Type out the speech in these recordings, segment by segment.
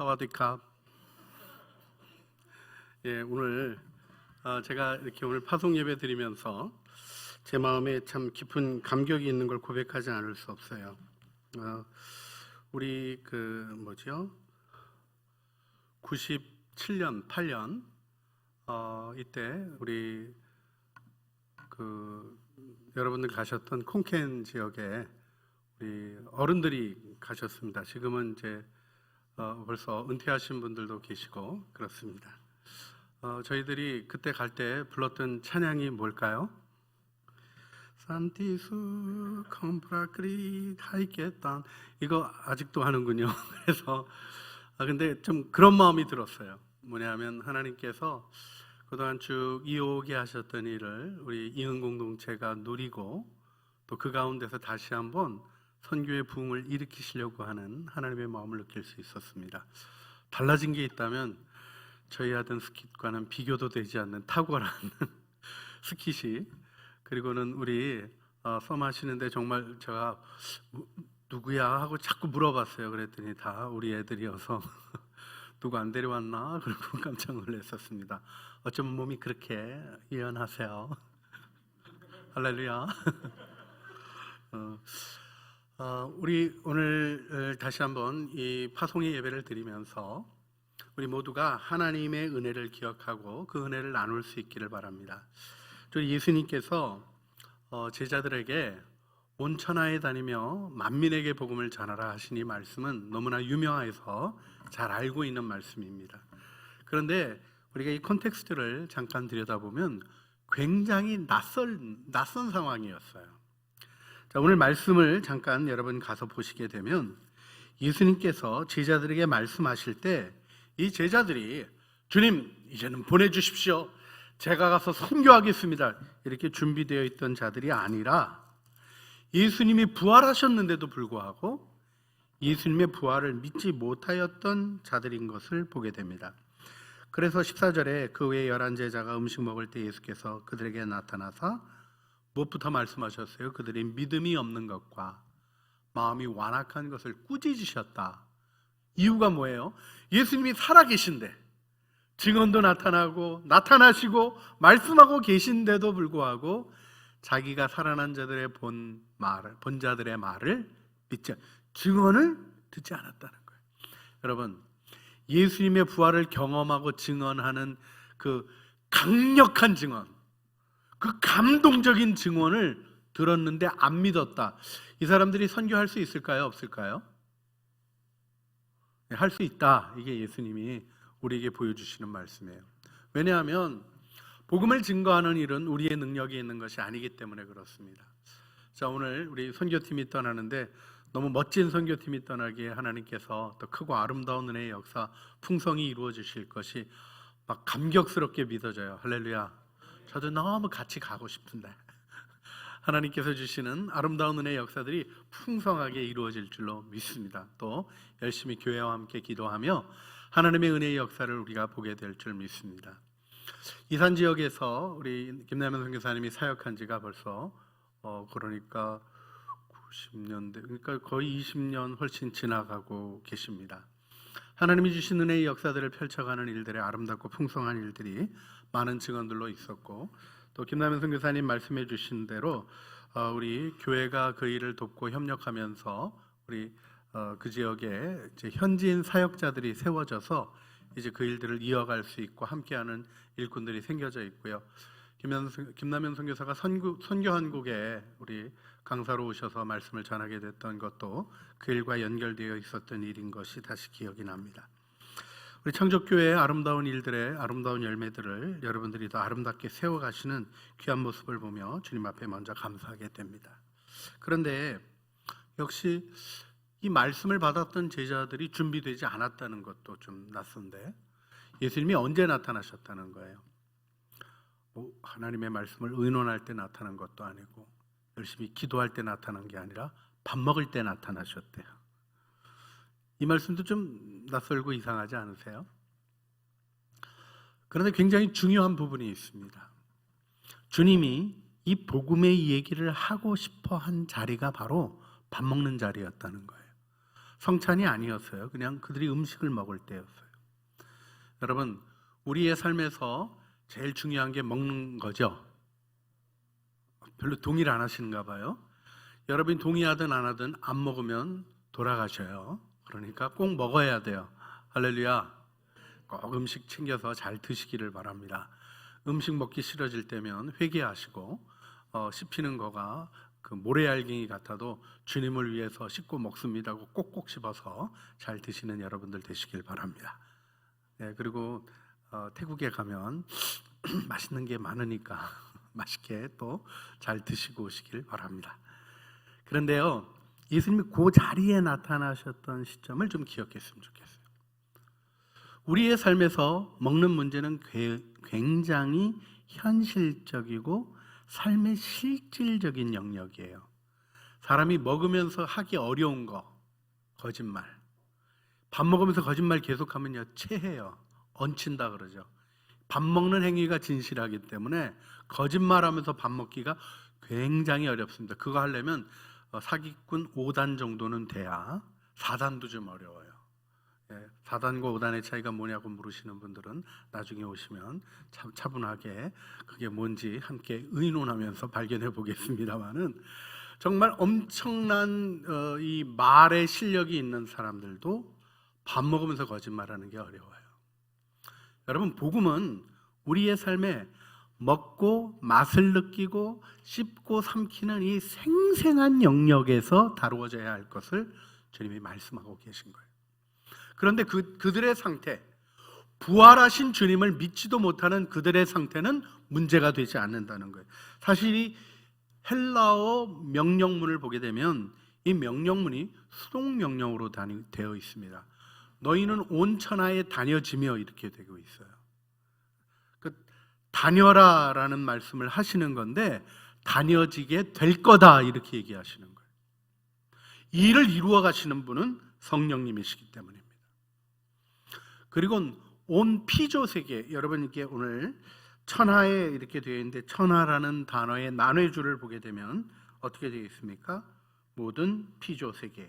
사와디캅. 예, 오늘 어, 제가 이렇게 오늘 파송 예배 드리면서 제 마음에 참 깊은 감격이 있는 걸 고백하지 않을 수 없어요. 어, 우리 그 뭐죠? 97년, 8년 어, 이때 우리 그 여러분들 가셨던 콩켄 지역에 우리 어른들이 가셨습니다. 지금은 이제 어, 벌써 은퇴하신 분들도 계시고 그렇습니다. 어, 저희들이 그때 갈 때 불렀던 찬양이 뭘까요? 산티수 컴프라크리 하이겠단 이거 아직도 하는군요. 그래서 아 근데 좀 그런 마음이 들었어요. 뭐냐면 하나님께서 그동안 쭉 이오게 하셨던 일을 우리 이은 공동체가 누리고 또 그 가운데서 다시 한번 선교의 부흥을 일으키시려고 하는 하나님의 마음을 느낄 수 있었습니다. 달라진 게 있다면 저희 하던 스킷과는 비교도 되지 않는 탁월한 스킷이 그리고는 우리 어, 썸 하시는데 정말 제가 우- 누구야 하고 자꾸 물어봤어요. 그랬더니 다 우리 애들이어서 누구 안 데려왔나 그러고 깜짝 놀랐었습니다. 어쩌면 몸이 그렇게 유연하세요. 할렐루야. 어, 어, 우리 오늘 어, 다시 한번 이 파송의 예배를 드리면서 우리 모두가 하나님의 은혜를 기억하고 그 은혜를 나눌 수 있기를 바랍니다. 저 예수님께서 어, 제자들에게 온 천하에 다니며 만민에게 복음을 전하라 하시니 말씀은 너무나 유명해서 잘 알고 있는 말씀입니다. 그런데 우리가 이 컨텍스트를 잠깐 들여다보면 굉장히 낯설 낯선 상황이었어요. 자, 오늘 말씀을 잠깐 여러분 가서 보시게 되면 예수님께서 제자들에게 말씀하실 때 이 제자들이 주님 이제는 보내주십시오. 제가 가서 선교하겠습니다. 이렇게 준비되어 있던 자들이 아니라 예수님이 부활하셨는데도 불구하고 예수님의 부활을 믿지 못하였던 자들인 것을 보게 됩니다. 그래서 14절에 그 외에 열한 제자가 음식 먹을 때 예수께서 그들에게 나타나서 무엇부터 말씀하셨어요? 그들이 믿음이 없는 것과 마음이 완악한 것을 꾸짖으셨다. 이유가 뭐예요? 예수님이 살아계신데 증언도 나타나고 나타나시고 말씀하고 계신데도 불구하고 자기가 살아난 자들의 본 말을 본 자들의 말을 믿지 않- 증언을 듣지 않았다는 거예요. 여러분 예수님의 부활을 경험하고 증언하는 그 강력한 증언, 그 감동적인 증언을 들었는데 안 믿었다. 이 사람들이 선교할 수 있을까요? 없을까요? 네, 할수 있다. 이게 예수님이 우리에게 보여주시는 말씀이에요. 왜냐하면 복음을 증거하는 일은 우리의 능력이 있는 것이 아니기 때문에 그렇습니다. 자 오늘 우리 선교팀이 떠나는데 너무 멋진 선교팀이 떠나기에 하나님께서 또 크고 아름다운 은혜의 역사 풍성이 이루어 주실 것이 막 감격스럽게 믿어져요. 할렐루야. 저도 너무 같이 가고 싶은데 하나님께서 주시는 아름다운 은혜의 역사들이 풍성하게 이루어질 줄로 믿습니다. 또 열심히 교회와 함께 기도하며 하나님의 은혜의 역사를 우리가 보게 될 줄 믿습니다. 이산 지역에서 우리 김남현 선교사님이 사역한 지가 벌써 어 그러니까 90년대 그러니까 거의 20년 훨씬 지나가고 계십니다. 하나님이 주신 은혜의 역사들을 펼쳐가는 일들의 아름답고 풍성한 일들이 많은 증언들로 있었고 또 김남현 선교사님 말씀해 주신 대로 어, 우리 교회가 그 일을 돕고 협력하면서 우리 어, 그 지역에 현지인 사역자들이 세워져서 이제 그 일들을 이어갈 수 있고 함께하는 일꾼들이 생겨져 있고요. 김남현, 선교사가 선교, 선교 한국에 우리 강사로 오셔서 말씀을 전하게 됐던 것도 그 일과 연결되어 있었던 일인 것이 다시 기억이 납니다. 우리 창조교회의 아름다운 일들의 아름다운 열매들을 여러분들이 더 아름답게 세워가시는 귀한 모습을 보며 주님 앞에 먼저 감사하게 됩니다. 그런데 역시 이 말씀을 받았던 제자들이 준비되지 않았다는 것도 좀 낯선데 예수님이 언제 나타나셨다는 거예요? 뭐 하나님의 말씀을 의논할 때 나타난 것도 아니고 열심히 기도할 때 나타난 게 아니라 밥 먹을 때 나타나셨대요. 이 말씀도 좀 낯설고 이상하지 않으세요? 그런데 굉장히 중요한 부분이 있습니다. 주님이 이 복음의 얘기를 하고 싶어 한 자리가 바로 밥 먹는 자리였다는 거예요. 성찬이 아니었어요. 그냥 그들이 음식을 먹을 때였어요. 여러분, 우리의 삶에서 제일 중요한 게 먹는 거죠. 별로 동의를 안 하시는가 봐요. 여러분이 동의하든 안 하든 안 먹으면 돌아가셔요. 그러니까 꼭 먹어야 돼요. 할렐루야. 꼭 음식 챙겨서 잘 드시기를 바랍니다. 음식 먹기 싫어질 때면 회개하시고 어, 씹히는 거가 그 모래알갱이 같아도 주님을 위해서 씹고 먹습니다고 꼭꼭 씹어서 잘 드시는 여러분들 되시길 바랍니다. 네, 그리고 어, 태국에 가면 맛있는 게 많으니까 맛있게 또 잘 드시고 오시길 바랍니다. 그런데요, 예수님이 그 자리에 나타나셨던 시점을 좀 기억했으면 좋겠어요. 우리의 삶에서 먹는 문제는 괴- 굉장히 현실적이고 삶의 실질적인 영역이에요. 사람이 먹으면서 하기 어려운 거, 거짓말. 밥 먹으면서 거짓말 계속하면요, 체해요. 얹힌다 그러죠. 밥 먹는 행위가 진실하기 때문에 거짓말하면서 밥 먹기가 굉장히 어렵습니다. 그거 하려면 어, 사기꾼 5단 정도는 돼야 4단도 좀 어려워요. 예, 4단과 5단의 차이가 뭐냐고 물으시는 분들은 나중에 오시면 참 차분하게 그게 뭔지 함께 의논하면서 발견해 보겠습니다만은 정말 엄청난 어, 이 말의 실력이 있는 사람들도 밥 먹으면서 거짓말하는 게 어려워요. 여러분 복음은 우리의 삶에 먹고 맛을 느끼고 씹고 삼키는 이 생생한 영역에서 다루어져야 할 것을 주님이 말씀하고 계신 거예요. 그런데 그 그들의 상태, 부활하신 주님을 믿지도 못하는 그들의 상태는 문제가 되지 않는다는 거예요. 사실 이 헬라어 명령문을 보게 되면 이 명령문이 수동 명령으로 되어 있습니다. 너희는 온 천하에 다녀지며 이렇게 되고 있어요. 그 다녀라라는 말씀을 하시는 건데 다녀지게 될 거다 이렇게 얘기하시는 거예요. 이 일을 이루어 가시는 분은 성령님이시기 때문입니다. 그리고 온 피조 세계 여러분께 오늘 천하에 이렇게 되어 있는데 천하라는 단어의 나뇌주를 보게 되면 어떻게 되어 있습니까? 모든 피조 세계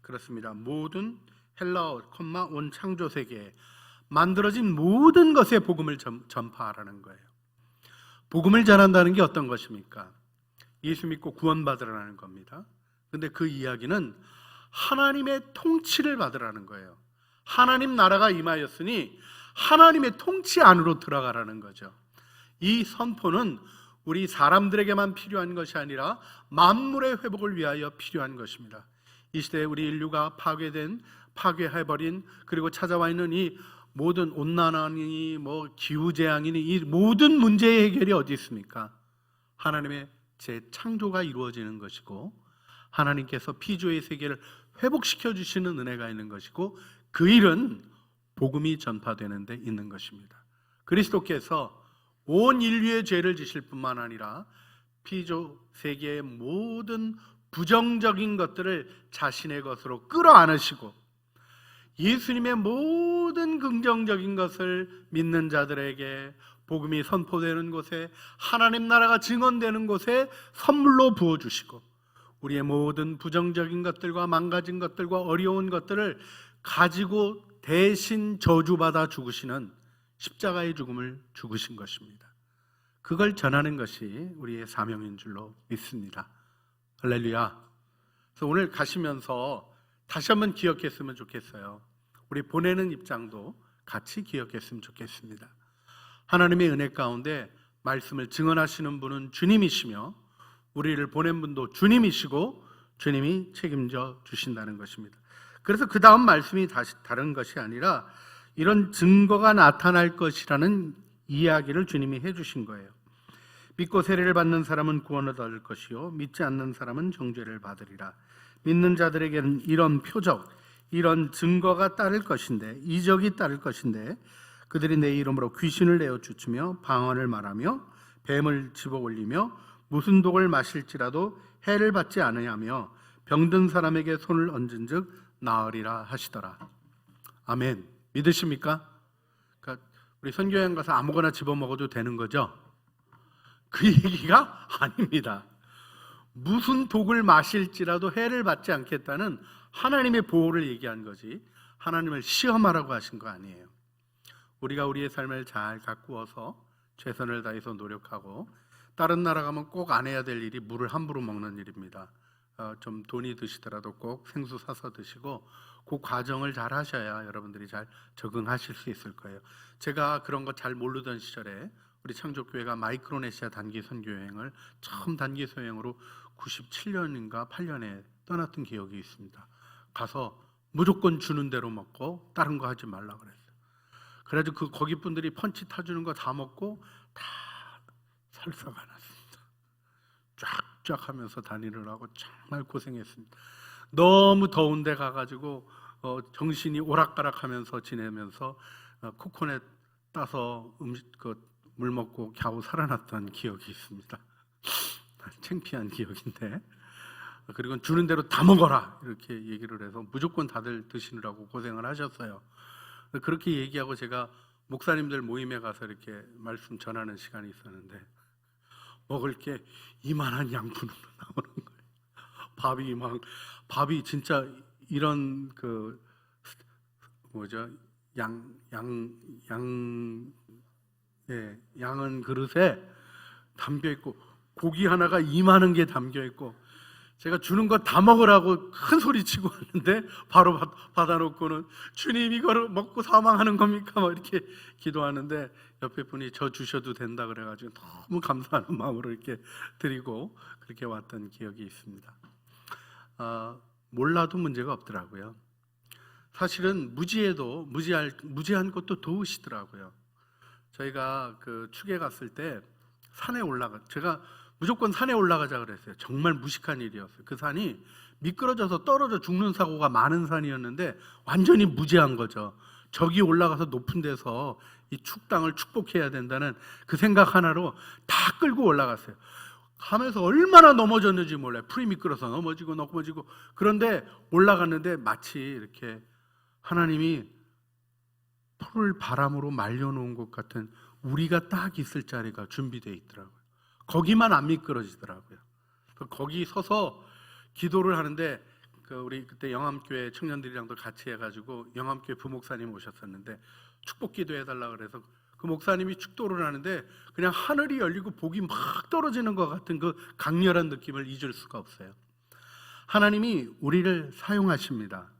그렇습니다. 모든 헬라어, 콤마 온 창조 세계에 만들어진 모든 것에 복음을 전, 전파하라는 거예요. 복음을 전한다는 게 어떤 것입니까? 예수 믿고 구원받으라는 겁니다. 근데 그 이야기는 하나님의 통치를 받으라는 거예요. 하나님 나라가 임하였으니 하나님의 통치 안으로 들어가라는 거죠. 이 선포는 우리 사람들에게만 필요한 것이 아니라 만물의 회복을 위하여 필요한 것입니다. 이 시대에 우리 인류가 파괴된 파괴해버린 그리고 찾아와 있는 이 모든 온난화니 뭐 기후 재앙이니 이 모든 문제의 해결이 어디 있습니까? 하나님의 재창조가 이루어지는 것이고 하나님께서 피조의 세계를 회복시켜 주시는 은혜가 있는 것이고 그 일은 복음이 전파되는 데 있는 것입니다. 그리스도께서 온 인류의 죄를 지실 뿐만 아니라 피조 세계의 모든 부정적인 것들을 자신의 것으로 끌어안으시고 예수님의 모든 긍정적인 것을 믿는 자들에게 복음이 선포되는 곳에 하나님 나라가 증언되는 곳에 선물로 부어 주시고 우리의 모든 부정적인 것들과 망가진 것들과 어려운 것들을 가지고 대신 저주받아 죽으시는 십자가의 죽음을 죽으신 것입니다. 그걸 전하는 것이 우리의 사명인 줄로 믿습니다. 할렐루야. 그래서 오늘 가시면서 다시 한번 기억했으면 좋겠어요. 우리 보내는 입장도 같이 기억했으면 좋겠습니다. 하나님의 은혜 가운데 말씀을 증언하시는 분은 주님이시며 우리를 보낸 분도 주님이시고 주님이 책임져 주신다는 것입니다. 그래서 그 다음 말씀이 다시 다른 것이 아니라 이런 증거가 나타날 것이라는 이야기를 주님이 해주신 거예요. 믿고 세례를 받는 사람은 구원을 얻을 것이요 믿지 않는 사람은 정죄를 받으리라. 믿는 자들에게는 이런 표적, 이런 증거가 따를 것인데 이적이 따를 것인데 그들이 내 이름으로 귀신을 내어 쫓으며 방언을 말하며 뱀을 집어 올리며 무슨 독을 마실지라도 해를 받지 않으냐며 병든 사람에게 손을 얹은즉 나으리라 하시더라. 아멘. 믿으십니까? 그러니까 우리 선교행 가서 아무거나 집어 먹어도 되는 거죠? 그 얘기가 아닙니다. 무슨 독을 마실지라도 해를 받지 않겠다는 하나님의 보호를 얘기한 거지 하나님을 시험하라고 하신 거 아니에요. 우리가 우리의 삶을 잘 가꾸어서 최선을 다해서 노력하고 다른 나라 가면 꼭 안 해야 될 일이 물을 함부로 먹는 일입니다. 어, 좀 돈이 드시더라도 꼭 생수 사서 드시고 그 과정을 잘 하셔야 여러분들이 잘 적응하실 수 있을 거예요. 제가 그런 거 잘 모르던 시절에 우리 창조교회가 마이크로네시아 단기 선교 여행을 처음 단기 소행으로 97년인가 8년에 떠났던 기억이 있습니다. 가서 무조건 주는 대로 먹고 다른 거 하지 말라 그랬어요. 그래가지고 그 거기 분들이 펀치 타주는 거 다 먹고 다 설사가 났습니다. 쫙쫙 하면서 다니느라고 정말 고생했습니다. 너무 더운데 가가지고 어, 정신이 오락가락하면서 지내면서 어, 코코넛 따서 음식 그 물 먹고 겨우 살아났던 기억이 있습니다. 창피한 기억인데 그리고 주는 대로 다 먹어라 이렇게 얘기를 해서 무조건 다들 드시느라고 고생을 하셨어요. 그렇게 얘기하고 제가 목사님들 모임에 가서 이렇게 말씀 전하는 시간이 있었는데 먹을 게 이만한 양푼으로 나오는 거예요. 밥이 막 밥이 진짜 이런 그 뭐죠 양 양 양 예, 양은 그릇에 담겨 있고 고기 하나가 이만한 게 담겨 있고 제가 주는 거 다 먹으라고 큰 소리 치고 왔는데 바로 받- 받아놓고는 주님 이거를 먹고 사망하는 겁니까? 막 이렇게 기도하는데 옆에 분이 저 주셔도 된다 그래가지고 너무 감사하는 마음으로 이렇게 드리고 그렇게 왔던 기억이 있습니다. 아, 몰라도 문제가 없더라고요. 사실은 무지해도 무지할 무지한 것도 도우시더라고요. 저희가 그 축에 갔을 때 산에 올라가 제가 무조건 산에 올라가자 그랬어요. 정말 무식한 일이었어요. 그 산이 미끄러져서 떨어져 죽는 사고가 많은 산이었는데 완전히 무지한 거죠. 저기 올라가서 높은 데서 이 축당을 축복해야 된다는 그 생각 하나로 다 끌고 올라갔어요. 하면서 얼마나 넘어졌는지 몰라요. 풀이 미끄러서 넘어지고 넘어지고 그런데 올라갔는데 마치 이렇게 하나님이 풀을 바람으로 말려놓은 것 같은 우리가 딱 있을 자리가 준비되어 있더라고요. 거기만 안 미끄러지더라고요. 그래서 거기 서서 기도를 하는데 그 우리 그때 영암교회 청년들이랑도 같이 해가지고 영암교회 부목사님 오셨었는데 축복 기도해 달라 그래서 그 목사님이 축도를 하는데 그냥 하늘이 열리고 복이 막 떨어지는 것 같은 그 강렬한 느낌을 잊을 수가 없어요. 하나님이 우리를 사용하십니다.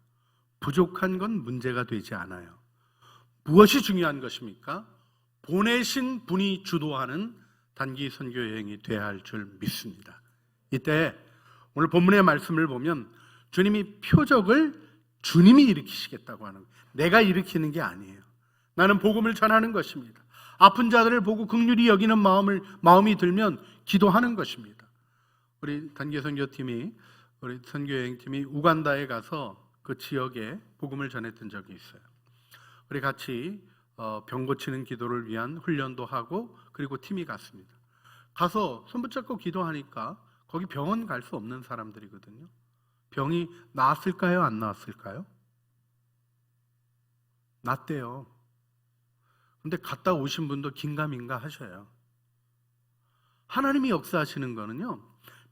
부족한 건 문제가 되지 않아요. 무엇이 중요한 것입니까? 보내신 분이 주도하는 단기 선교 여행이 돼야 할 줄 믿습니다. 이때 오늘 본문의 말씀을 보면 주님이 표적을 주님이 일으키시겠다고 하는. 내가 일으키는 게 아니에요. 나는 복음을 전하는 것입니다. 아픈 자들을 보고 극률이 여기는 마음을 마음이 들면 기도하는 것입니다. 우리 단기 선교팀이 우리 선교 여행팀이 우간다에 가서 그 지역에 복음을 전했던 적이 있어요. 우리 같이 어, 병 고치는 기도를 위한 훈련도 하고 그리고 팀이 갔습니다. 가서 손 붙잡고 기도하니까 거기 병원 갈 수 없는 사람들이거든요. 병이 나았을까요? 안 나았을까요? 낫대요. 근데 갔다 오신 분도 긴가민가 하셔요. 하나님이 역사하시는 거는요.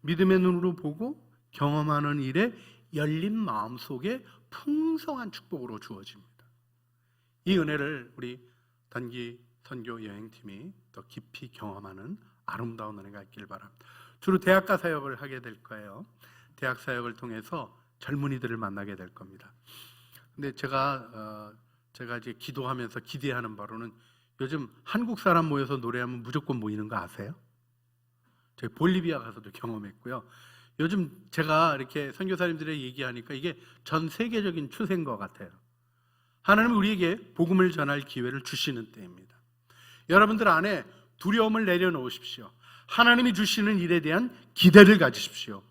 믿음의 눈으로 보고 경험하는 일에 열린 마음 속에 풍성한 축복으로 주어집니다. 이 은혜를 우리 단기 선교 여행팀이 더 깊이 경험하는 아름다운 은혜가 있길 바랍니다. 주로 대학가 사역을 하게 될 거예요. 대학 사역을 통해서 젊은이들을 만나게 될 겁니다. 근데 제가 어, 제가 이제 기도하면서 기대하는 바로는 요즘 한국 사람 모여서 노래하면 무조건 모이는 거 아세요? 저희 볼리비아 가서도 경험했고요. 요즘 제가 이렇게 선교사님들의 얘기하니까 이게 전 세계적인 추세인 것 같아요. 하나님은 우리에게 복음을 전할 기회를 주시는 때입니다. 여러분들 안에 두려움을 내려놓으십시오. 하나님이 주시는 일에 대한 기대를 가지십시오.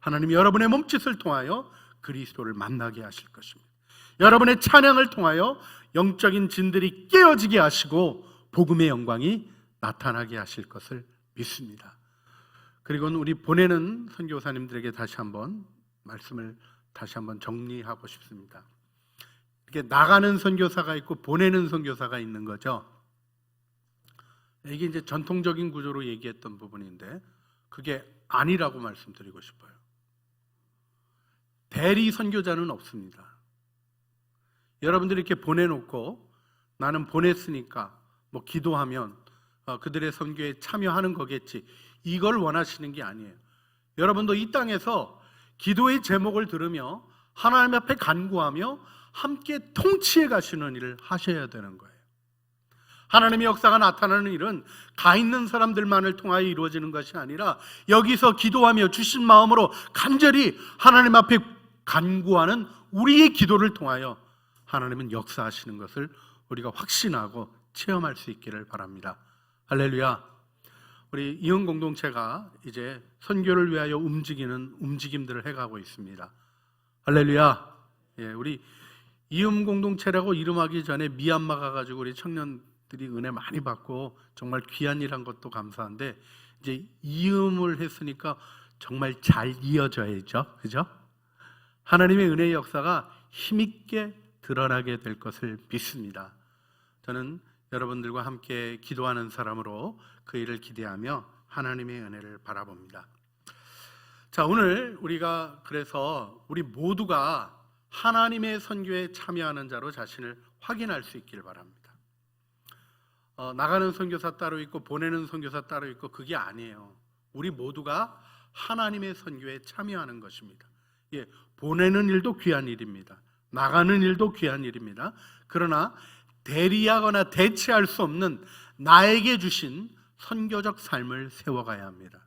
하나님이 여러분의 몸짓을 통하여 그리스도를 만나게 하실 것입니다. 여러분의 찬양을 통하여 영적인 진들이 깨어지게 하시고 복음의 영광이 나타나게 하실 것을 믿습니다. 그리고 우리 보내는 선교사님들에게 다시 한번 말씀을 다시 한번 정리하고 싶습니다. 이렇게 나가는 선교사가 있고 보내는 선교사가 있는 거죠. 이게 이제 전통적인 구조로 얘기했던 부분인데 그게 아니라고 말씀드리고 싶어요. 대리 선교자는 없습니다. 여러분들이 이렇게 보내놓고 나는 보냈으니까 뭐 기도하면 어, 그들의 선교에 참여하는 거겠지. 이걸 원하시는 게 아니에요. 여러분도 이 땅에서 기도의 제목을 들으며 하나님 앞에 간구하며 함께 통치해 가시는 일을 하셔야 되는 거예요. 하나님의 역사가 나타나는 일은 가 있는 사람들만을 통하여 이루어지는 것이 아니라 여기서 기도하며 주신 마음으로 간절히 하나님 앞에 간구하는 우리의 기도를 통하여 하나님은 역사하시는 것을 우리가 확신하고 체험할 수 있기를 바랍니다. 할렐루야. 우리 이혼 공동체가 이제 선교를 위하여 움직이는 움직임들을 해가고 있습니다. 할렐루야. 예, 우리 이음 공동체라고 이름하기 전에 미얀마 가가지고 우리 청년 들이 은혜 많이 받고 정말 귀한 일 한 것도 감사한데 이제 이음을 했으니까 정말 잘 이어져야죠, 그죠? 하나님의 은혜의 역사가 힘있게 드러나게 될 것을 믿습니다. 저는 여러분들과 함께 기도하는 사람으로 그 일을 기대하며 하나님의 은혜를 바라봅니다. 자, 오늘 우리가 그래서 우리 모두가 하나님의 선교에 참여하는 자로 자신을 확인할 수 있기를 바랍니다. 어, 나가는 선교사 따로 있고 보내는 선교사 따로 있고 그게 아니에요. 우리 모두가 하나님의 선교에 참여하는 것입니다. 예, 보내는 일도 귀한 일입니다. 나가는 일도 귀한 일입니다. 그러나 대리하거나 대체할 수 없는 나에게 주신 선교적 삶을 세워가야 합니다.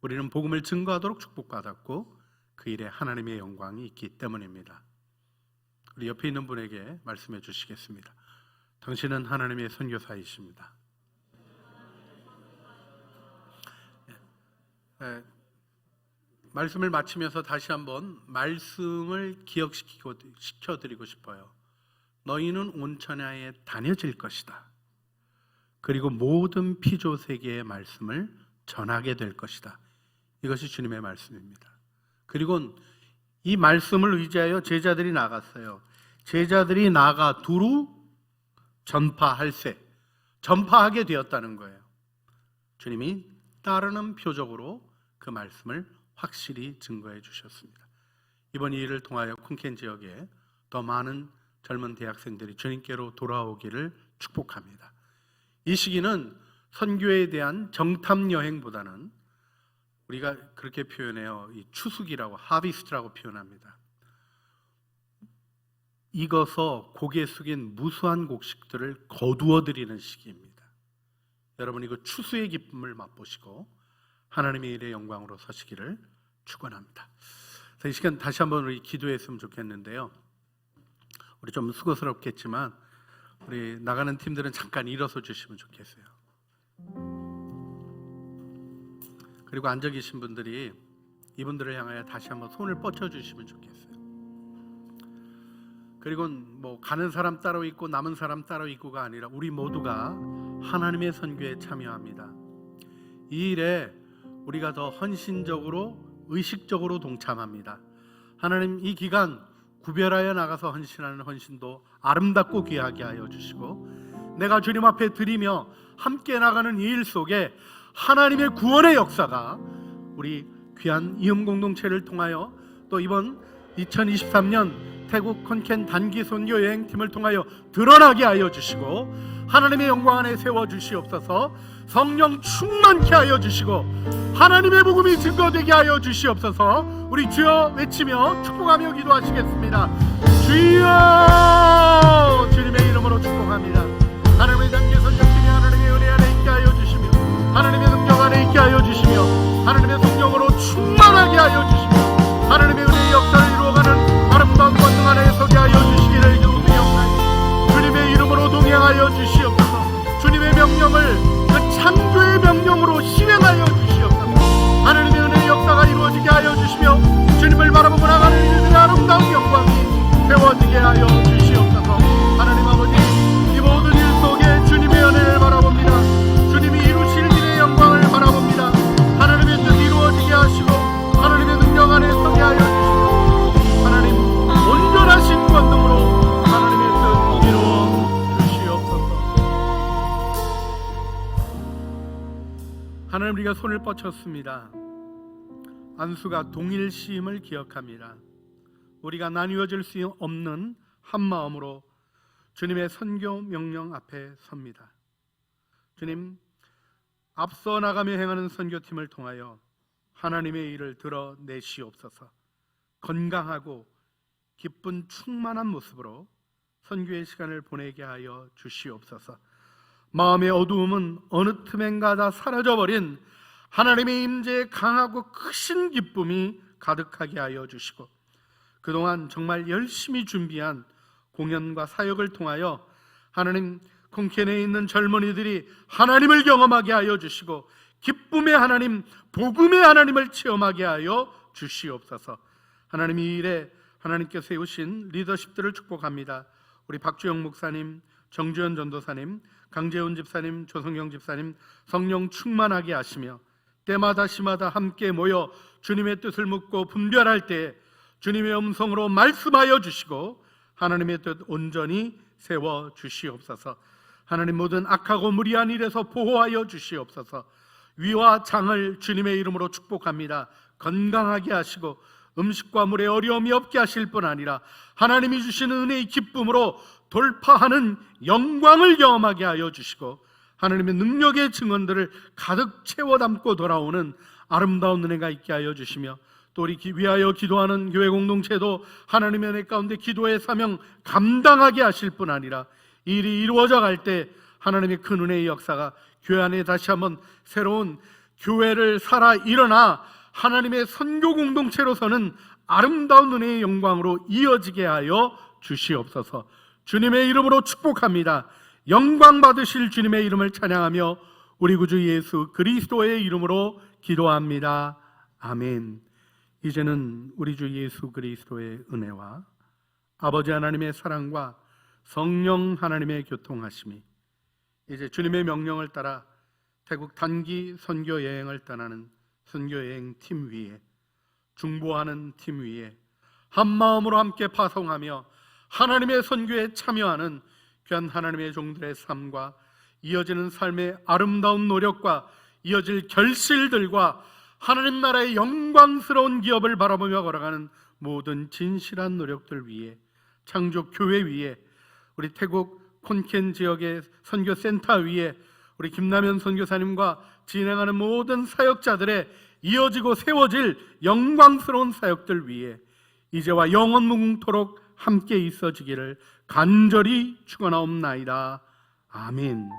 우리는 복음을 증거하도록 축복받았고 그 일에 하나님의 영광이 있기 때문입니다. 우리 옆에 있는 분에게 말씀해 주시겠습니다. 당신은 하나님의 선교사이십니다. 예, 말씀을 마치면서 다시 한번 말씀을 기억시켜 드리고 싶어요. 너희는 온천하에 다녀질 것이다. 그리고 모든 피조 세계의 말씀을 전하게 될 것이다. 이것이 주님의 말씀입니다. 그리고 이 말씀을 의지하여 제자들이 나갔어요. 제자들이 나가 두루 전파할세, 전파하게 되었다는 거예요. 주님이 따르는 표적으로 그 말씀을 확실히 증거해 주셨습니다. 이번 이 일을 통하여 쿤켄 지역에 더 많은 젊은 대학생들이 주님께로 돌아오기를 축복합니다. 이 시기는 선교에 대한 정탐 여행보다는 우리가 그렇게 표현해요. 이 추수기라고 하비스트라고 표현합니다. 익어서 고개 숙인 무수한 곡식들을 거두어 드리는 시기입니다. 여러분 이거 추수의 기쁨을 맛보시고 하나님의 일의 영광으로 서시기를 축원합니다. 이 시간 다시 한번 우리 기도했으면 좋겠는데요. 우리 좀 수고스럽겠지만 우리 나가는 팀들은 잠깐 일어서 주시면 좋겠어요. 그리고 앉아 계신 분들이 이분들을 향하여 다시 한번 손을 뻗쳐 주시면 좋겠어요. 그리고 뭐 가는 사람 따로 있고 남은 사람 따로 있고가 아니라 우리 모두가 하나님의 선교에 참여합니다. 이 일에 우리가 더 헌신적으로 의식적으로 동참합니다. 하나님 이 기간 구별하여 나가서 헌신하는 헌신도 아름답고 귀하게 하여 주시고 내가 주님 앞에 드리며 함께 나가는 이 일 속에 하나님의 구원의 역사가 우리 귀한 이음 공동체를 통하여 또 이번 2023년 태국 컨켄 단기 선교 여행팀을 통하여 드러나게 하여 주시고 하나님의 영광 안에 세워 주시옵소서 성령 충만케 하여 주시고 하나님의 복음이 증거되게 하여 주시옵소서. 우리 주여 외치며 축복하며 기도하시겠습니다. 주여 주님의 이름으로 축복합니다. 하나님의 단기 선교팀이 하나님의 은혜 안에 있게 하여 주시며 하나님의 능력 안에 있게 하여 주시며 하나님의 성령으로 충만하게 하여 주시며 하나님의 뻗쳤습니다 안수가 동일 시임을 기억합니다 우리가 나뉘어질 수 없는 한 마음으로 주님의 선교 명령 앞에 섭니다. 주님, 앞서 나가며 행하는 선교팀을 통하여 하나님의 일을 드러내시옵소서. 건강하고 기쁜 충만한 모습으로 선교의 시간을 보내게 하여 주시옵소서. 마음의 어두움은 어느 틈엔가 다 사라져버린 하나님의 임재에 강하고 크신 기쁨이 가득하게 하여 주시고 그동안 정말 열심히 준비한 공연과 사역을 통하여 하나님 콩캔에 있는 젊은이들이 하나님을 경험하게 하여 주시고 기쁨의 하나님, 복음의 하나님을 체험하게 하여 주시옵소서. 하나님 이 일에 하나님께서 세우신 리더십들을 축복합니다. 우리 박주영 목사님, 정주현 전도사님, 강재훈 집사님, 조성경 집사님 성령 충만하게 하시며 때마다 시마다 함께 모여 주님의 뜻을 묻고 분별할 때 주님의 음성으로 말씀하여 주시고 하나님의 뜻 온전히 세워 주시옵소서. 하나님 모든 악하고 무리한 일에서 보호하여 주시옵소서. 위와 장을 주님의 이름으로 축복합니다. 건강하게 하시고 음식과 물에 어려움이 없게 하실 뿐 아니라 하나님이 주시는 은혜의 기쁨으로 돌파하는 영광을 경험하게 하여 주시고 하나님의 능력의 증언들을 가득 채워 담고 돌아오는 아름다운 은혜가 있게 하여 주시며 또 우리 기- 위하여 기도하는 교회 공동체도 하나님의 은혜 가운데 기도의 사명 감당하게 하실 뿐 아니라 이 일이 이루어져 갈 때 하나님의 큰 은혜의 역사가 교회 안에 다시 한번 새로운 교회를 살아 일어나 하나님의 선교 공동체로서는 아름다운 은혜의 영광으로 이어지게 하여 주시옵소서. 주님의 이름으로 축복합니다. 영광 받으실 주님의 이름을 찬양하며 우리 구주 예수 그리스도의 이름으로 기도합니다. 아멘. 이제는 우리 주 예수 그리스도의 은혜와 아버지 하나님의 사랑과 성령 하나님의 교통하심이 이제 주님의 명령을 따라 태국 단기 선교 여행을 떠나는 선교 여행 팀 위에 중보하는 팀 위에 한 마음으로 함께 파송하며 하나님의 선교에 참여하는 귀한 하나님의 종들의 삶과 이어지는 삶의 아름다운 노력과 이어질 결실들과 하나님 나라의 영광스러운 기업을 바라보며 걸어가는 모든 진실한 노력들 위에 창조 교회 위에 우리 태국 콘켄 지역의 선교 센터 위에 우리 김남현 선교사님과 진행하는 모든 사역자들의 이어지고 세워질 영광스러운 사역들 위에 이제와 영원 무궁토록 함께 있어지기를 간절히 축원하옵나이다. 아멘.